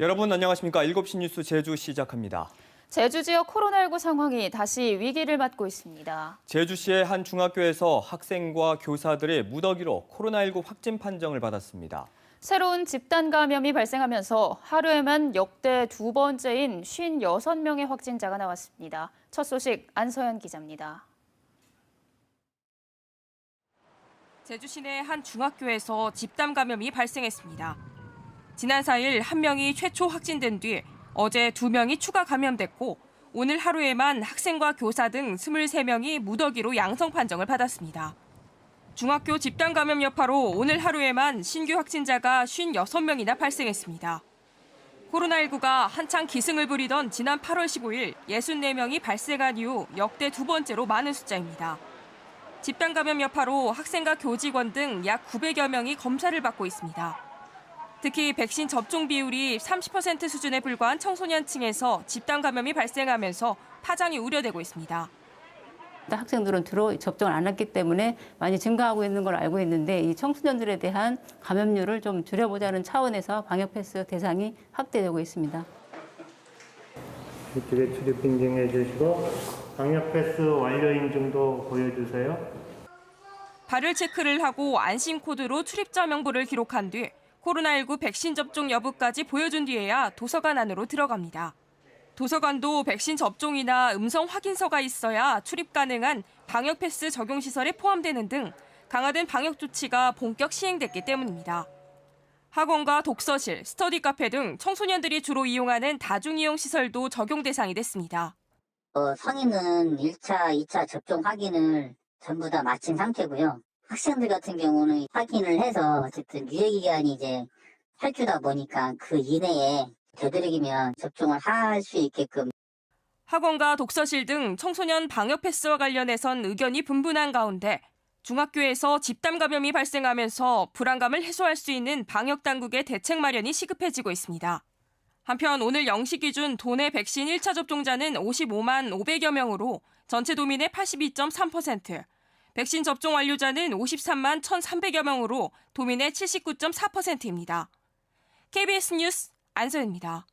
여러분 안녕하십니까? 7시 뉴스 제주 시작합니다. 제주 지역 코로나19 상황이 다시 위기를 맞고 있습니다. 제주시의 한 중학교에서 학생과 교사들의 무더기로 코로나19 확진 판정을 받았습니다. 새로운 집단 감염이 발생하면서 하루에만 역대 두 번째인 56명의 확진자가 나왔습니다. 첫 소식 안서연 기자입니다. 제주 시 내 한 중학교에서 집단 감염이 발생했습니다. 지난 4일 한 명이 최초 확진된 뒤 어제 두 명이 추가 감염됐고 오늘 하루에만 학생과 교사 등 23명이 무더기로 양성 판정을 받았습니다. 중학교 집단 감염 여파로 오늘 하루에만 신규 확진자가 56명이나 발생했습니다. 코로나19가 한창 기승을 부리던 지난 8월 15일 64명이 발생한 이후 역대 두 번째로 많은 숫자입니다. 집단 감염 여파로 학생과 교직원 등 약 900여 명이 검사를 받고 있습니다. 특히 백신 접종 비율이 30% 수준에 불과한 청소년층에서 집단 감염이 발생하면서 파장이 우려되고 있습니다. 학생들은 주로 접종을 안 했기 때문에 많이 증가하고 있는 걸 알고 있는데 이 청소년들에 대한 감염률을 좀 줄여보자는 차원에서 방역 패스 대상이 확대되고 있습니다. 이쪽에 출입 인증해 주시고 방역 패스 완료 인증도 보여주세요. 발열 체크를 하고 안심 코드로 출입자 명부를 기록한 뒤 코로나19 백신 접종 여부까지 보여준 뒤에야 도서관 안으로 들어갑니다. 도서관도 백신 접종이나 음성 확인서가 있어야 출입 가능한 방역 패스 적용 시설에 포함되는 등 강화된 방역 조치가 본격 시행됐기 때문입니다. 학원과 독서실, 스터디 카페 등 청소년들이 주로 이용하는 다중 이용 시설도 적용 대상이 됐습니다. 어, 성인은 1차, 2차 접종 확인을 전부 다 마친 상태고요. 학생들 같은 경우는 확인을 해서 어쨌든 유예기간이 이제 8주다 보니까 그 이내에 되도록이면 접종을 할 수 있게끔 학원과 독서실 등 청소년 방역 패스와 관련해선 의견이 분분한 가운데 중학교에서 집단 감염이 발생하면서 불안감을 해소할 수 있는 방역 당국의 대책 마련이 시급해지고 있습니다. 한편 오늘 0시 기준 도내 백신 1차 접종자는 55만 500여 명으로 전체 도민의 82.3%, 백신 접종 완료자는 53만 1,300여 명으로 도민의 79.4%입니다. KBS 뉴스 안소연입니다.